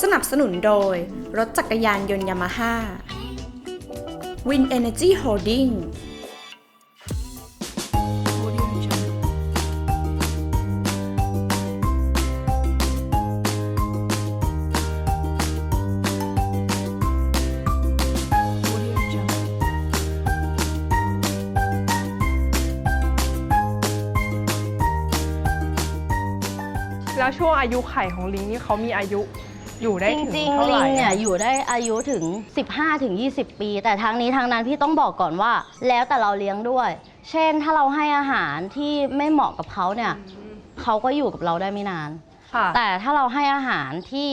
สนับสนุนโดย รถจักรยานยนต์ยามาฮ่าวินเอเนจีโฮดดิ้ง แล้วช่วงอายุไข่ของลิงนี่เขามีอายุอยู่ได้จถึงริงเท่าๆไหลิร่งเนี่ยอะอยู่ได้อายุถึง 15ถึง20 ปี แต่ทางนี้ทางนั้นพี่ต้องบอกก่อนว่า แล้วแต่เราเลี้ยงด้วย เช่นถ้าเราให้อาหารที่ไม่เหมาะกับเขาเนี่ยเขาก็อยู่กับเราได้ไม่นาน ค่ะ แต่ถ้าเราให้อาหารที่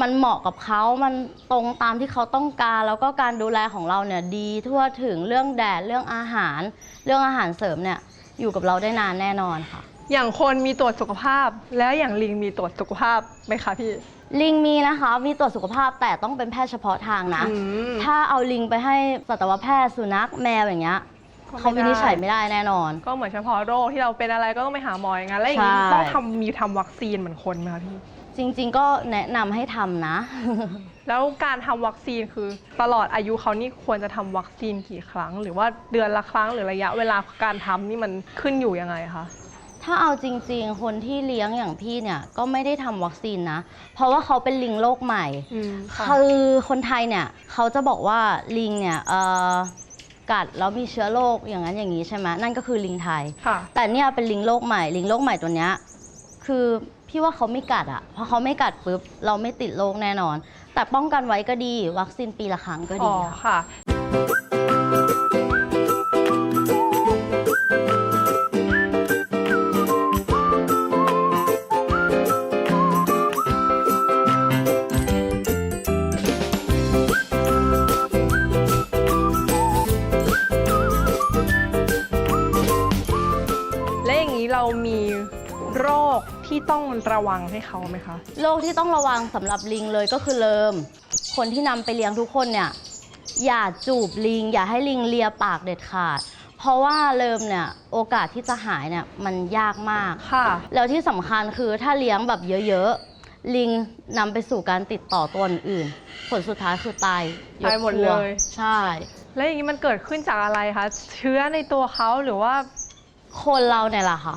มันเหมาะกับเขามันตรงตามที่เขาต้องการ แล้วก็การดูแลของเราเนี่ยดีทั่วถึงเรื่องแดดเรื่องอาหาร เรื่องอาหารเสริมเนี่ยอยู่กับเราได้นานแน่นอนค่ะ อย่างคนมีตรวจสุขภาพ แล้วอย่างลิงมีตรวจสุขภาพไหมคะพี่ลิงมีนะคะ มีตรวจสุขภาพแต่ต้องเป็นแพทย์เฉพาะทางนะอืมถ้าเอาลิงไปให้สัตวแพทย์สุนัขแมวอย่างเงี้ยก็ไม่เขาวินิจฉัยได้ไม่ได้แน่นอน ก็เหมือนเฉพาะโรคที่เราเป็นอะไรก็ต้องไปหาหมออย่างนั้นแล้วอย่างนี้ใช่ต้องทำมีทำวัคซีนเหมือนคนไหมคะพี่ จริง ๆ ก็แนะนำให้ทำนะ แล้วการทำวัคซีนคือ ตลอดอายุเขานี่ควรจะทำวัคซีนกี่ครั้ง หรือว่าเดือนละครั้งหรือระยะเวลาการทำนี่มันขึ้นอยู่ยังไงคะ ถ้าเอาจริง ๆ คนที่เลี้ยงอย่างพี่เนี่ยก็ไม่ได้ทำวัคซีนนะ เพราะว่าเขาเป็นลิงโลกใหม่ อืมค่ะ คือคนไทยเนี่ยเขาจะบอกว่าลิงเนี่ยเอ่อกัดแล้วมีเชื้อโรคอย่างนั้นอย่างนี้ใช่ไหมนั่นก็คือลิงไทย ค่ะ แต่เนี่ยเป็นลิงโลกใหม่ ลิงโลกใหม่ตัวเนี้ยคือ พี่ว่าเขาไม่กัดอะเพราะเขาไม่กัดปุ๊บเราไม่ติดโรคแน่นอน แต่ป้องกันไว้ก็ดี วัคซีนปีละครั้งก็ดีอค่ะค่ะ ที่ต้องระวังให้เขาไหมคะ โรคที่ต้องระวังสำหรับลิงเลยก็คือเลิม คนที่นำไปเลี้ยงทุกคนเนี่ย อย่าจูบลิง อย่าให้ลิงเลียปากเด็ดขาด เพราะว่าเลิมเนี่ยโอกาสที่จะหายเนี่ยมันยากมาก ค่ะ แล้วที่สำคัญคือถ้าเลี้ยงแบบเยอะๆ ลิงนำไปสู่การติดต่อตัวอื่น ผลสุดท้ายคือตายกตายหมดครัวเลยใช่ แล้วอย่างนี้มันเกิดขึ้นจากอะไรคะ เชื้อในตัวเขาหรือว่าคนเราเนี่ยแหละค่ะ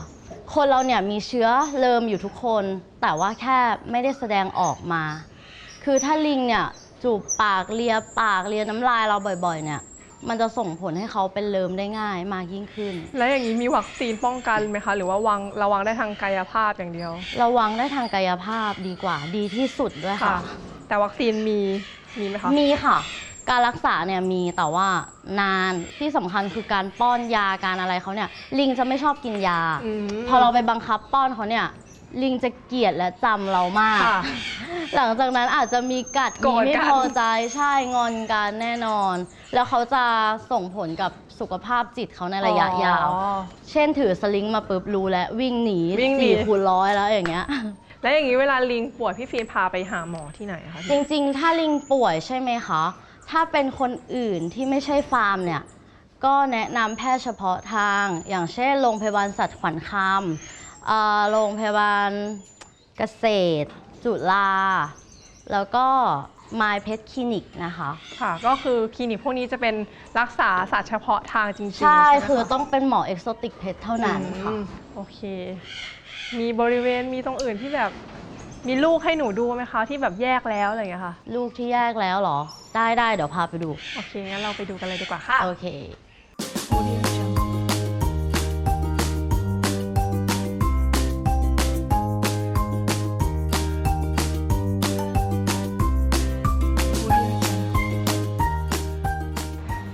คนเราเนี่ยมีเชื้อเริมอยู่ทุกคน แต่ว่าแค่ไม่ได้แสดงออกมา คือถ้าลิงเนี่ยจูบปากเลียปากเลียน้ำลายเราบ่อยๆ เนี่ย มันจะส่งผลให้เขาเป็นเริมได้ง่ายมากยิ่งขึ้น แล้วอย่างนี้มีวัคซีนป้องกันไหมคะ หรือว่าวังระวังได้ทางกายภาพอย่างเดียว ระวังได้ทางกายภาพดีกว่าดีที่สุดด้วยค่ะ แต่วัคซีนมีมีไหมคะ มีค่ะ การรักษาเนี่ยมีแต่ว่านานที่สำคัญคือการป้อนยาการอะไรเขาเนี่ย ลิงจะไม่ชอบกินยา อืม พอเราไปบังคับป้อนเขาเนี่ย ลิงจะเกลียดและจำเรามาก ค่ะ หลังจากนั้นอาจจะมีกัดโกรมีธกัน ไม่พอใจใช่งอนกันแน่นอน แล้วเขาจะส่งผลกับสุขภาพจิตเขาในระยะยาว อ๋อ เช่นถือสลิงมาปุ๊บรู้แล้ววิ่งหนีวิ่งหนี สี่คูณร้อยแล้วอย่างเงี้ย แล้วอย่างนี้เวลาลิงป่วยพี่ฟิล์มพาไปหาหมอที่ไหนคะ จริงๆ ถ้าลิงป่วยใช่ไหมคะ ถ้าเป็นคนอื่นที่ไม่ใช่ฟาร์มเนี่ย ก็แนะนำแพทย์เฉพาะทาง อย่างเช่นโรงพยาบาลสัตว์ขวัญคำเอ่อโรงพยาบาลเกษตร จุฬาแล้วก็มายเพชรคลินิกนะคะ ค่ะ ก็คือคลินิกพวกนี้จะเป็นรักษาสัตว์เฉพาะทางจริงๆ ใช่ไหมะคือต้องเป็นหมอเอกโซติกเพชเท่านั้นค่ะ อืมโอเค มีบริเวณมีตรงอื่นที่แบบ มีลูกให้หนูดูไหมคะที่แบบแยกแล้วอะไรอย่างเงี้ยค่ะ ลูกที่แยกแล้วเหรอ ได้ได้เดี๋ยวพาไปดู โอเคงั้นเราไปดูกันเลยดีกว่าค่ะ โอเค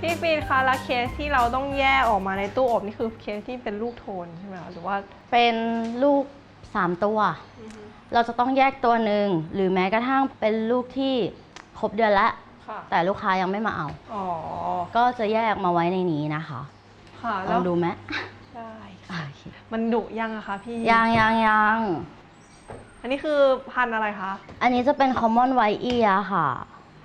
พี่ปีนคะแล้วเคสที่เราต้องแยกออกมาในตู้อบนี่คือเคสที่เป็นลูกโทนใช่ไหมคะหรือว่า เป็นลูก3ตัว เราจะต้องแยกตัวหนึ่งหรือแม้กระทั่งเป็นลูกที่ครบเดือนแล้วค่ะแต่ลูกค้ายังไม่มาเอา อ๋อ ก็จะแยกมาไว้ในนี้นะคะค่ะลแล้อวงดูไหมได้โอเคมันดุยังอะคะพี่ยังยังยังอันนี้คือพันธุ์อะไรคะ อันนี้จะเป็น common white ear ค่ะ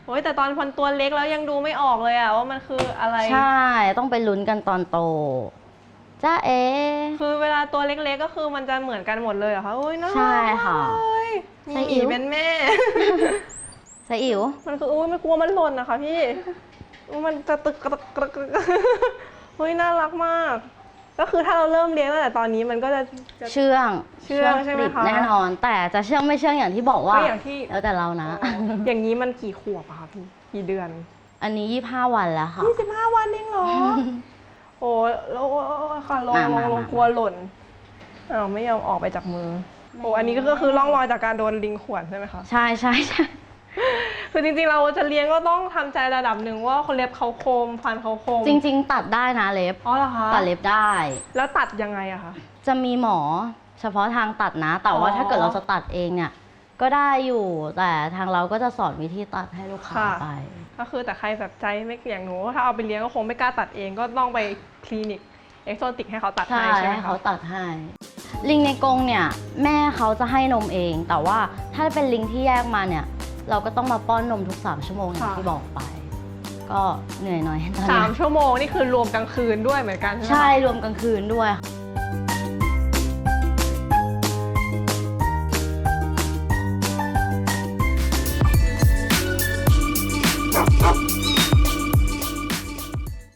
โอ้ยแต่ตอนพันตัวเล็กแล้วยังดูไม่ออกเลยอะว่ามันคืออะไร ใช่ต้องไปลุ้นกันตอนโต จ้าเอ คือเวลาตัวเล็กๆก็คือมันจะเหมือนกันหมดเลยเหรอคะโอ้ยน่ารักใช่ค่ะมากเลยมีใช่หอิ๋มีวเป็นแม่สอิ๋วมันคืออุ้ยไม่กลัวมันหล่นนะคะพี่อุ๊ยมันจะตึกกระตึกกระตึกเฮ้ยน่ารักมาก ก็คือถ้าเราเริ่มเลี้ยงตั้งแต่ตอนนี้มันก็จะจะ เชื่องเชื่องใช่ไหมกริบคะแน่นอน แต่จะเชื่องไม่เชื่องอย่างที่บอกว่า ก็อย่างที่ แล้วแต่เรานะ อย่างนี้มันกี่ขวบอะคะพี่กี่เดือน อันนี้ 25 วันแล้วค่ะยี่สิบห้าวันเองเหรอ โอ้แล้วค่ะลงมาลงมาลงมากลัวหล่นอ้าวไม่ยอมออกไปจากมือโอ้อันนี้ก็คือร่องรอยจากการโดนลิงข่วนใช่ไหมคะใช่ใช่ใช่คือจริงๆเราจะเลี้ยงก็ต้องทำใจระดับหนึ่งว่าคนเล็บเขาคมฟันเขาคม จริง ๆ ตัดได้นะเล็บอ๋อเหรอคะตัดเล็บได้ แล้วตัดยังไงอะคะจะมีหมอเฉพาะทางตัดนะ แต่ว่าอ๋อถ้าเกิดเราจะตัดเองเนี่ย ก็ได้อยู่แต่ทางเราก็จะสอนวิธีตัดให้ลูกค้าค่ะ ไป ก็คือแต่ใครแบบใจไม่อย่างหนูถ้าเอาไปเลี้ยงก็คงไม่กล้าตัดเองก็ต้องไปคลินิกเอ็กโซติกให้เขาตัดใช่ให้ใช่ไหมให้คะ เขาตัดให้ ลิงในกรงเนี่ย แม่เขาจะให้นมเอง แต่ว่าถ้าเป็นลิงที่แยกมาเนี่ย เราก็ต้องมาป้อนนมทุก 3 ชั่วโมงอย่างที่บอกไป ก็เหนื่อยหน่อยตอนสามนี้ชั่วโมงนี่คือรวมกลางคืนด้วยเหมือนกันใช่ไหมคะ ใช่รวมกลางคืนด้วยค่ะ